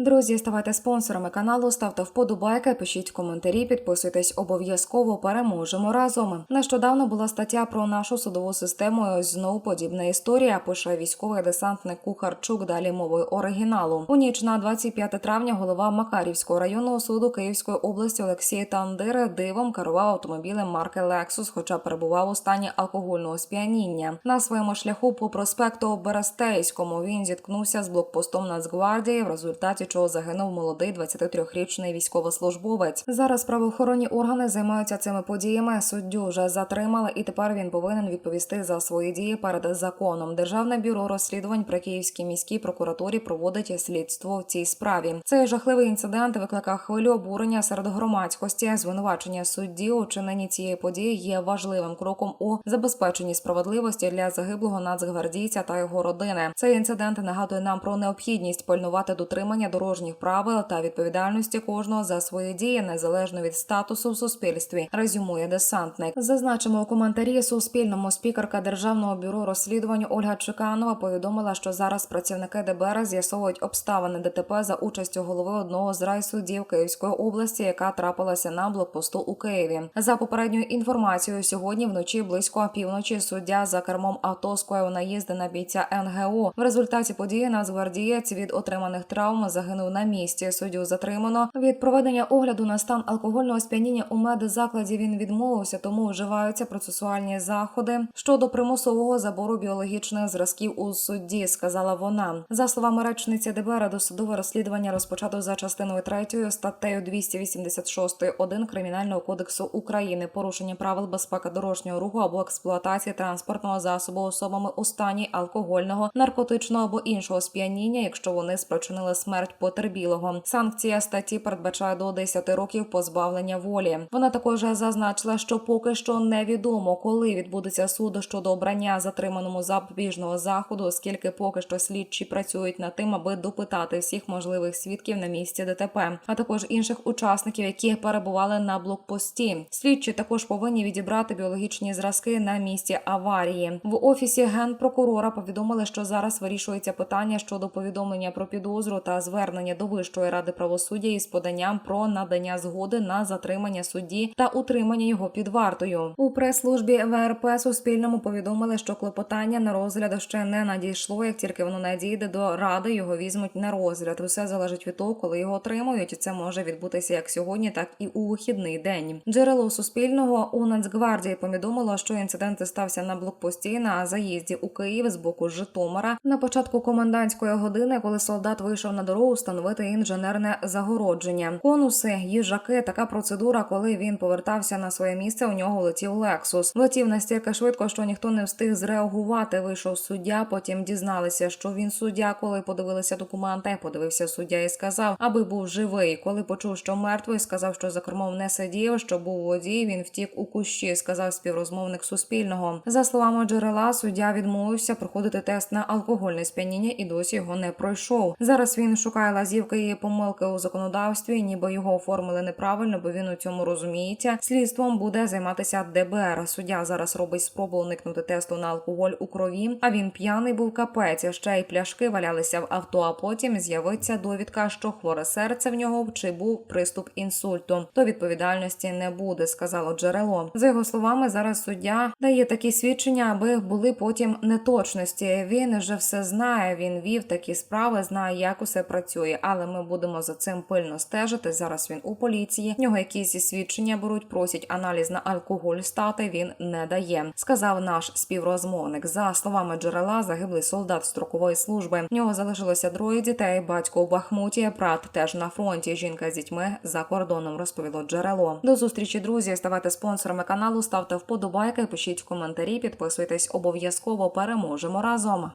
Друзі, ставайте спонсорами каналу, ставте вподобайки, пишіть коментарі, підписуйтесь обов'язково. Переможемо разом. Нещодавно була стаття про нашу судову систему. і Ось знову подібна історія. Пише військовий десантник Кухарчук. Далі мовою оригіналу. У ніч на 25 травня голова Макарівського районного суду Київської області Олексій Тандири дивом керував автомобілем марки Lexus, хоча перебував у стані алкогольного сп'яніння. На своєму шляху по проспекту Берестейському він зіткнувся з блокпостом Нацгвардії, в результаті чого загинув молодий 23-річний військовослужбовець. Зараз правоохоронні органи займаються цими подіями. Суддю вже затримали, і тепер він повинен відповісти за свої дії перед законом. Державне бюро розслідувань при Київській міській прокуратурі проводить слідство в цій справі. Цей жахливий інцидент викликав хвилю обурення серед громадськості. Звинувачення судді у чиненні цієї події є важливим кроком у забезпеченні справедливості для загиблого нацгвардійця та його родини. Цей інцидент нагадує нам про необхідність пильнувати дотримання дорожніх правил та відповідальності кожного за свої дії незалежно від статусу в суспільстві. Резюмує десантник. Зазначимо у коментарі Суспільному спікерка Державного бюро розслідувань Ольга Чеканова повідомила, що зараз працівники ДБР з'ясовують обставини ДТП за участю голови одного з райсуддів Київської області, яка трапилася на блокпосту у Києві. За попередньою інформацією, сьогодні вночі близько півночі суддя за кермом авто скоїв наїзди на бійця НГУ. В результаті події нацгвардієць від отриманих травм загинув на місці. Суддю затримано від проведення огляду на стан алкогольного сп'яніння у медзакладі. Він відмовився, тому вживаються процесуальні заходи щодо примусового забору біологічних зразків у судді. Сказала вона. За словами речниці ДБР, досудове розслідування розпочато за частиною 3 статтею 286.1 кримінального кодексу України порушення правил безпеки дорожнього руху або експлуатації транспортного засобу особами у стані алкогольного, наркотичного або іншого сп'яніння, якщо вони спричинили смерть потерпілого. Санкція статті передбачає до 10 років позбавлення волі. Вона також зазначила, що поки що невідомо, коли відбудеться суд щодо обрання затриманому запобіжного заходу, оскільки поки що слідчі працюють над тим, аби допитати всіх можливих свідків на місці ДТП, а також інших учасників, які перебували на блокпості. Слідчі також повинні відібрати біологічні зразки на місці аварії. В офісі генпрокурора повідомили, що зараз вирішується питання щодо повідомлення про підозру та звернення до Вищої ради правосуддя із поданням про надання згоди на затримання судді та утримання його під вартою. У прес-службі ВРП Суспільному повідомили, що клопотання на розгляд ще не надійшло. Як тільки воно надійде до ради, його візьмуть на розгляд. Усе залежить від того, коли його отримують. Це може відбутися як сьогодні, так і у вихідний день. Джерело Суспільного у Нацгвардії повідомило, що інцидент стався на блокпості на заїзді у Київ з боку Житомира на початку комендантської години, коли солдат вийшов на дорогу встановити інженерне загородження. Конуси, їжаки, така процедура, коли він повертався на своє місце. У нього летів Лексус. Летів настільки швидко, що ніхто не встиг зреагувати. Вийшов суддя. Потім дізналися, що він суддя. Коли подивилися документи, подивився суддя і сказав, аби був живий. Коли почув, що мертвий, сказав, що за кермом не сидів, що був водій. Він втік у кущі. Сказав співрозмовник Суспільного. За словами джерела, суддя відмовився проходити тест на алкогольне сп'яніння і досі його не пройшов. Зараз він шукає лазівки і помилки у законодавстві, ніби його оформили неправильно, бо він у цьому розуміється. Слідством буде займатися ДБР. Суддя зараз робить спробу уникнути тесту на алкоголь у крові. А він п'яний був капець. Ще й пляшки валялися в авто. А потім з'явиться довідка, що хворе серце в нього чи був приступ інсульту. То відповідальності не буде, сказало джерело. За його словами, зараз суддя дає такі свідчення, аби були потім неточності. Він вже все знає. Він вів такі справи, знає, як усе працює. Але ми будемо за цим пильно стежити. Зараз він у поліції. В нього якісь свідчення беруть, просять аналіз на алкоголь стати. Він не дає. Сказав наш співрозмовник. За словами джерела, загиблий солдат строкової служби. В нього залишилося троє дітей. Батько у Бахмуті, брат теж на фронті. Жінка з дітьми за кордоном розповіло джерело. До зустрічі, друзі. Ставайте спонсорами каналу, ставте вподобайки, пишіть коментарі, підписуйтесь обов'язково. Переможемо разом.